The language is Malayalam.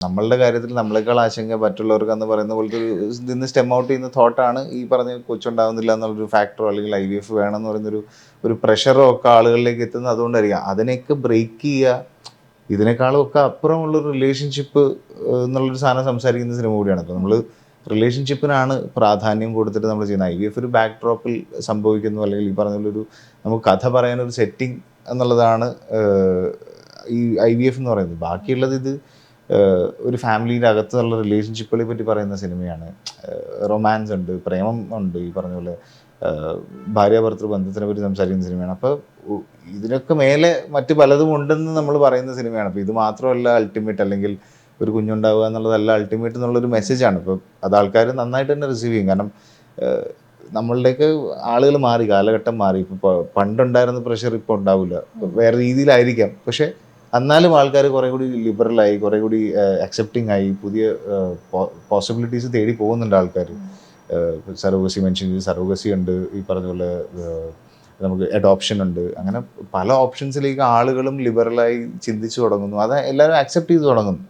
നമ്മളുടെ കാര്യത്തിൽ നമ്മളെക്കാൾ ആശങ്ക മറ്റുള്ളവർക്ക് എന്ന് പറയുന്ന പോലത്തെ ഒരു നിന്ന് സ്റ്റെം ഔട്ട് ചെയ്യുന്ന തോട്ടാണ് ഈ പറഞ്ഞ കൊച്ചുണ്ടാവുന്നില്ല എന്നുള്ളൊരു ഫാക്ടറോ അല്ലെങ്കിൽ ഐ വി എഫ് വേണം എന്ന് പറയുന്നൊരു ഒരു പ്രഷറോ ഒക്കെ ആളുകളിലേക്ക് എത്തുന്നത് അതുകൊണ്ടായിരിക്കാം. അതിനെയൊക്കെ ബ്രേക്ക് ചെയ്യുക ഇതിനേക്കാളും ഒക്കെ അപ്പുറമുള്ളൊരു റിലേഷൻഷിപ്പ് എന്നുള്ളൊരു സാധനം സംസാരിക്കുന്ന സിനിമ കൂടിയാണ്. ഇപ്പോൾ നമ്മൾ റിലേഷൻഷിപ്പിനാണ് പ്രാധാന്യം കൊടുത്തിട്ട് നമ്മൾ ചെയ്യുന്നത്. ഐ വി എഫ് ഒരു ബാക്ക് ഡ്രോപ്പിൽ സംഭവിക്കുന്നു അല്ലെങ്കിൽ ഈ പറഞ്ഞൊരു നമുക്ക് കഥ പറയാനൊരു സെറ്റിംഗ് എന്നുള്ളതാണ് ഈ ഐ വി എഫ് എന്ന് പറയുന്നത്. ബാക്കിയുള്ളത് ഇത് ഒരു ഫാമിലിയുടെ അകത്തുള്ള റിലേഷൻഷിപ്പുകളെ പറ്റി പറയുന്ന സിനിമയാണ്. റൊമാൻസ് ഉണ്ട് പ്രേമം ഉണ്ട് ഈ പറഞ്ഞ പോലെ ഭാര്യ ഭർത്തൃ ബന്ധത്തിനെ പറ്റി സംസാരിക്കുന്ന സിനിമയാണ്. അപ്പോൾ ഇതിനൊക്കെ മേലെ മറ്റ് പലതും ഉണ്ടെന്ന് നമ്മൾ പറയുന്ന സിനിമയാണ്. അപ്പോൾ ഇത് മാത്രമല്ല അൾട്ടിമേറ്റ് അല്ലെങ്കിൽ ഒരു കുഞ്ഞുണ്ടാവുക എന്നുള്ളതല്ല അൾട്ടിമേറ്റ് എന്നുള്ളൊരു മെസ്സേജാണ് ഇപ്പോൾ അത് ആൾക്കാർ നന്നായിട്ട് തന്നെ റിസീവ് ചെയ്യും. കാരണം നമ്മളുടെയൊക്കെ ആളുകൾ മാറി കാലഘട്ടം മാറി. ഇപ്പോൾ പണ്ടുണ്ടായിരുന്ന പ്രഷർ ഇപ്പോൾ ഉണ്ടാവില്ല. വേറെ രീതിയിലായിരിക്കാം. പക്ഷേ എന്നാലും ആൾക്കാർ കുറേ കൂടി ലിബറലായി കുറേ കൂടി അക്സെപ്റ്റിംഗ് ആയി പുതിയ പോസിബിലിറ്റീസ് തേടി പോകുന്നുണ്ട് ആൾക്കാർ സർവകസി മെൻഷൻ ചെയ്ത് സർവകസി ഉണ്ട് ഈ പറഞ്ഞ പോലെ നമുക്ക് അഡോപ്ഷൻ ഉണ്ട്. അങ്ങനെ പല ഓപ്ഷൻസിലേക്ക് ആളുകളും ലിബറലായി ചിന്തിച്ചു തുടങ്ങുന്നു. അത് എല്ലാവരും അക്സെപ്റ്റ് ചെയ്ത് തുടങ്ങുന്നു.